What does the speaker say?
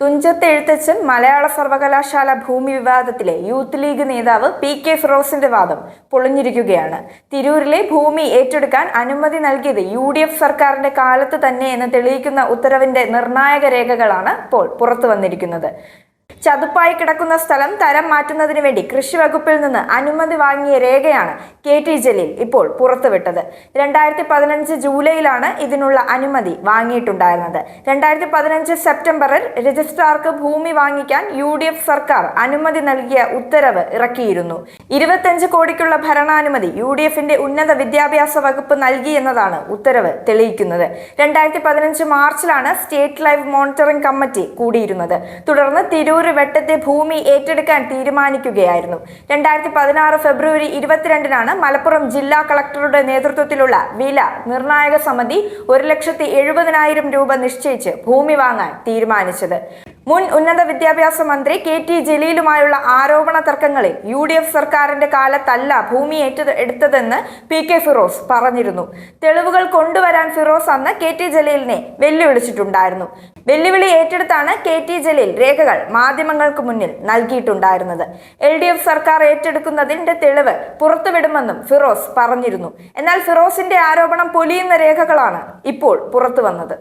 തുഞ്ചത്ത് എഴുത്തച്ഛൻ മലയാള സർവകലാശാല ഭൂമി വിവാദത്തിലെ യൂത്ത് ലീഗ് നേതാവ് പി കെ ഫിറോസിന്റെ വാദം പൊളിഞ്ഞിരിക്കുകയാണ്. തിരൂരിലെ ഭൂമി ഏറ്റെടുക്കാൻ അനുമതി നൽകിയത് യു ഡി എഫ് സർക്കാരിന്റെ കാലത്ത് തന്നെ എന്ന് തെളിയിക്കുന്ന ഉത്തരവിന്റെ നിർണായക രേഖകളാണ് ഇപ്പോൾ പുറത്തു വന്നിരിക്കുന്നത് ചതുപ്പായി കിടക്കുന്ന സ്ഥലം തരം മാറ്റുന്നതിന് വേണ്ടി കൃഷി വകുപ്പിൽ നിന്ന് അനുമതി വാങ്ങിയ രേഖയാണ് കെ ടി ജലീൽ ഇപ്പോൾ പുറത്തുവിട്ടത്. രണ്ടായിരത്തി പതിനഞ്ച് ജൂലൈയിലാണ് ഇതിനുള്ള അനുമതി വാങ്ങിയിട്ടുണ്ടായിരുന്നത്. രണ്ടായിരത്തി പതിനഞ്ച് സെപ്റ്റംബറിൽ രജിസ്ട്രാർക്ക് ഭൂമി വാങ്ങിക്കാൻ യു സർക്കാർ അനുമതി നൽകിയ ഉത്തരവ് ഇറക്കിയിരുന്നു. ഇരുപത്തഞ്ച് കോടിക്കുള്ള ഭരണാനുമതി യു ഡി എഫിന്റെ ഉന്നത വിദ്യാഭ്യാസ വകുപ്പ് നൽകി എന്നതാണ് ഉത്തരവ് തെളിയിക്കുന്നത്. രണ്ടായിരത്തി പതിനഞ്ച് മാർച്ചിലാണ് സ്റ്റേറ്റ് ലൈഫ് മോണിറ്ററിംഗ് കമ്മിറ്റി കൂടിയിരുന്നത്. തുടർന്ന് തിരൂർ വെട്ടത്തെ ഭൂമി ഏറ്റെടുക്കാൻ തീരുമാനിക്കുകയായിരുന്നു. രണ്ടായിരത്തി പതിനാറ് ഫെബ്രുവരി ഇരുപത്തിരണ്ടിനാണ് മലപ്പുറം ജില്ലാ കളക്ടറുടെ നേതൃത്വത്തിലുള്ള വില നിർണായക സമിതി ഒരു ലക്ഷത്തി എഴുപതിനായിരം രൂപ നിശ്ചയിച്ച് ഭൂമി വാങ്ങാൻ തീരുമാനിച്ചത്. മുൻ ഉന്നത വിദ്യാഭ്യാസ മന്ത്രി കെ ടി ജലീലുമായുള്ള ആരോപണ തർക്കങ്ങളിൽ യു ഡി എഫ് സർക്കാരിന്റെ കാലത്തല്ല ഭൂമി ഏറ്റെടുത്തതെന്ന് പി കെ ഫിറോസ് പറഞ്ഞിരുന്നു. തെളിവുകൾ കൊണ്ടുവരാൻ ഫിറോസ് അന്ന് കെ ടി ജലീലിനെ വെല്ലുവിളിച്ചിട്ടുണ്ടായിരുന്നു. വെല്ലുവിളി ഏറ്റെടുത്താണ് കെ ടി ജലീൽ രേഖകൾ മാധ്യമങ്ങൾക്ക് മുന്നിൽ നൽകിയിട്ടുണ്ടായിരുന്നത്. എൽ ഡി എഫ് സർക്കാർ ഏറ്റെടുക്കുന്നതിന്റെ തെളിവ് പുറത്തുവിടുമെന്നും ഫിറോസ് പറഞ്ഞിരുന്നു. എന്നാൽ ഫിറോസിന്റെ ആരോപണം പൊലിയുന്ന രേഖകളാണ് ഇപ്പോൾ പുറത്തു വന്നത്